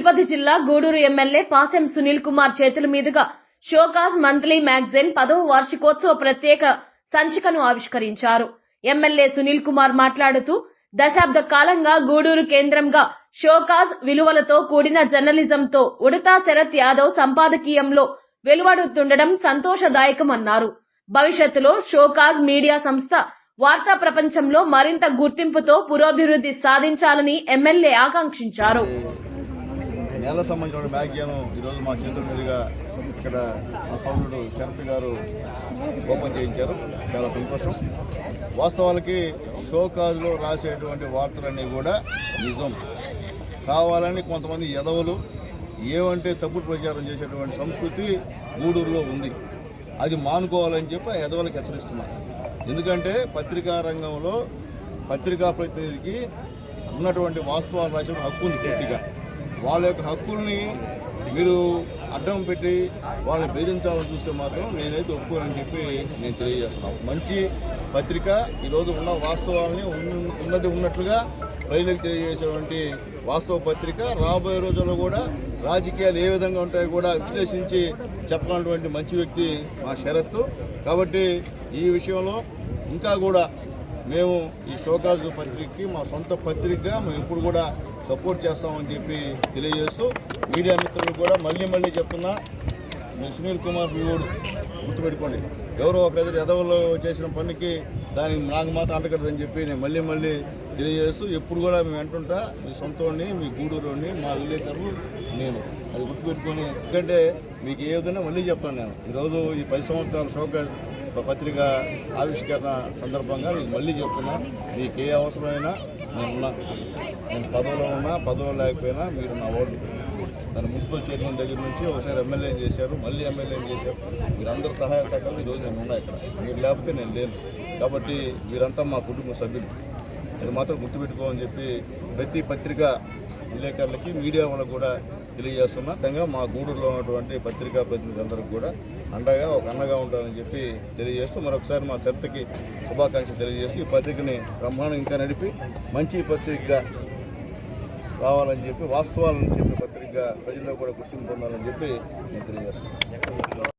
తిరుపతి జిల్లా గూడూరు ఎమ్మెల్యే పాసెం సునీల్ కుమార్ చేతుల మీదుగా షోకాజ్ మంత్లీ మ్యాగజైన్ పదవ వార్షికోత్సవ ప్రత్యేక సంచికను ఆవిష్కరించారు. ఎమ్మెల్యే సునీల్ కుమార్ మాట్లాడుతూ దశాబ్ద కాలంగా గూడూరు కేంద్రంగా షోకాజ్ విలువలతో కూడిన జర్నలిజంతో ఉడతా శరత్ యాదవ్ సంపాదకీయంలో వెలువడుతుండడం సంతోషదాయకమన్నారు. భవిష్యత్తులో షోకాజ్ మీడియా సంస్థ వార్తా ప్రపంచంలో మరింత గుర్తింపుతో పురోభివృద్ధి సాధించాలని ఎమ్మెల్యే ఆకాంక్షించారు. నేల సంబంధించిన మ్యాగజైన్ ఈరోజు మా చేతుల మీదుగా ఇక్కడ మా సోదరుడు శరత్ గారు ఓపెన్ చేయించారు. చాలా సంతోషం. వాస్తవాలకి షోకాజ్లో రాసేటువంటి వార్తలన్నీ కూడా నిజం. కావాలని కొంతమంది ఎదవలు ఏమంటే తప్పుడు ప్రచారం చేసేటువంటి సంస్కృతి గూడూరులో ఉంది. అది మానుకోవాలని చెప్పి ఎదవలకి హెచ్చరిస్తున్నారు ఎందుకంటే పత్రికా రంగంలో పత్రికా ప్రతినిధికి ఉన్నటువంటి వాస్తవాలు రాసే హక్కు ఉంది పూర్తిగా. వాళ్ళ యొక్క హక్కుల్ని మీరు అడ్డం పెట్టి వాళ్ళని బెదిరించాలని చూస్తే మాత్రం నేనైతే ఒప్పుకోనని చెప్పి నేను తెలియజేస్తున్నాను. మంచి పత్రిక ఈరోజు ఉన్న వాస్తవాలని ఉన్నది ఉన్నట్లుగా ప్రజలకు తెలియజేసేటువంటి వాస్తవ పత్రిక రాబోయే రోజుల్లో కూడా రాజకీయాలు ఏ విధంగా ఉంటాయో కూడా విశ్లేషించి చెప్పనటువంటి మంచి వ్యక్తి మా షరత్తు కాబట్టి ఈ విషయంలో ఇంకా కూడా మేము ఈ షోకాజు పత్రికకి మా సొంత పత్రికగా మేము ఇప్పుడు కూడా సపోర్ట్ చేస్తామని చెప్పి తెలియజేస్తూ మీడియా మిత్రులు కూడా మళ్ళీ మళ్ళీ చెప్తున్నా మీ సునీల్ కుమార్ మీ ఓడు గుర్తుపెట్టుకోండి. ఎవరో ఒక ఎదురు ఎదవలో చేసిన పనికి దానికి నాకు మాత్రం అంటకూడదని చెప్పి నేను మళ్ళీ మళ్ళీ తెలియజేస్తూ ఎప్పుడు కూడా మేము వెంటుంటా మీ సొంతోడిని మీ గూడూరుని మా విలేకరులు నేను. అది గుర్తుపెట్టుకొని ఎందుకంటే మీకు ఏ విధంగా మళ్ళీ చెప్తాను నేను. ఈరోజు ఈ పది సంవత్సరాల షోకాజ్ పత్రిక ఆవిష్కరణ సందర్భంగా మీకు మళ్ళీ చెప్తున్నా మీకు ఏ అవసరమైనా నేనున్నా నేను పదవిలో ఉన్నా పదవులు లేకపోయినా మీరు నా ఓటు. నన్ను మున్సిపల్ చైర్మన్ దగ్గర నుంచి ఒకసారి ఎమ్మెల్యే చేశారు మళ్ళీ ఎమ్మెల్యే చేశారు. మీరందరూ సహాయ సహకారాలు ఈరోజు నేను ఉన్నా ఇక్కడ. మీరు లేకపోతే నేను లేను. కాబట్టి మీరంతా మా కుటుంబ సభ్యులు. నేను మాత్రం గుర్తుపెట్టుకోమని చెప్పి ప్రతి పత్రిక విలేకరులకి మీడియా వాళ్ళకు కూడా తెలియజేస్తున్నా. ఖచ్చితంగా మా గూడూరులో ఉన్నటువంటి పత్రికా ప్రతినిధులందరికీ కూడా అండగా ఒక అన్నగా ఉంటానని చెప్పి తెలియజేస్తూ మరొకసారి మా చర్తకి శుభాకాంక్షలు తెలియజేసి ఈ పత్రికని బ్రహ్మాండం ఇంకా నడిపి మంచి పత్రికగా రావాలని చెప్పి వాస్తవాలను చెప్పే పత్రికగా ప్రజల్లో కూడా గుర్తింపు పొందాలని చెప్పి నేను తెలియజేస్తున్నాను.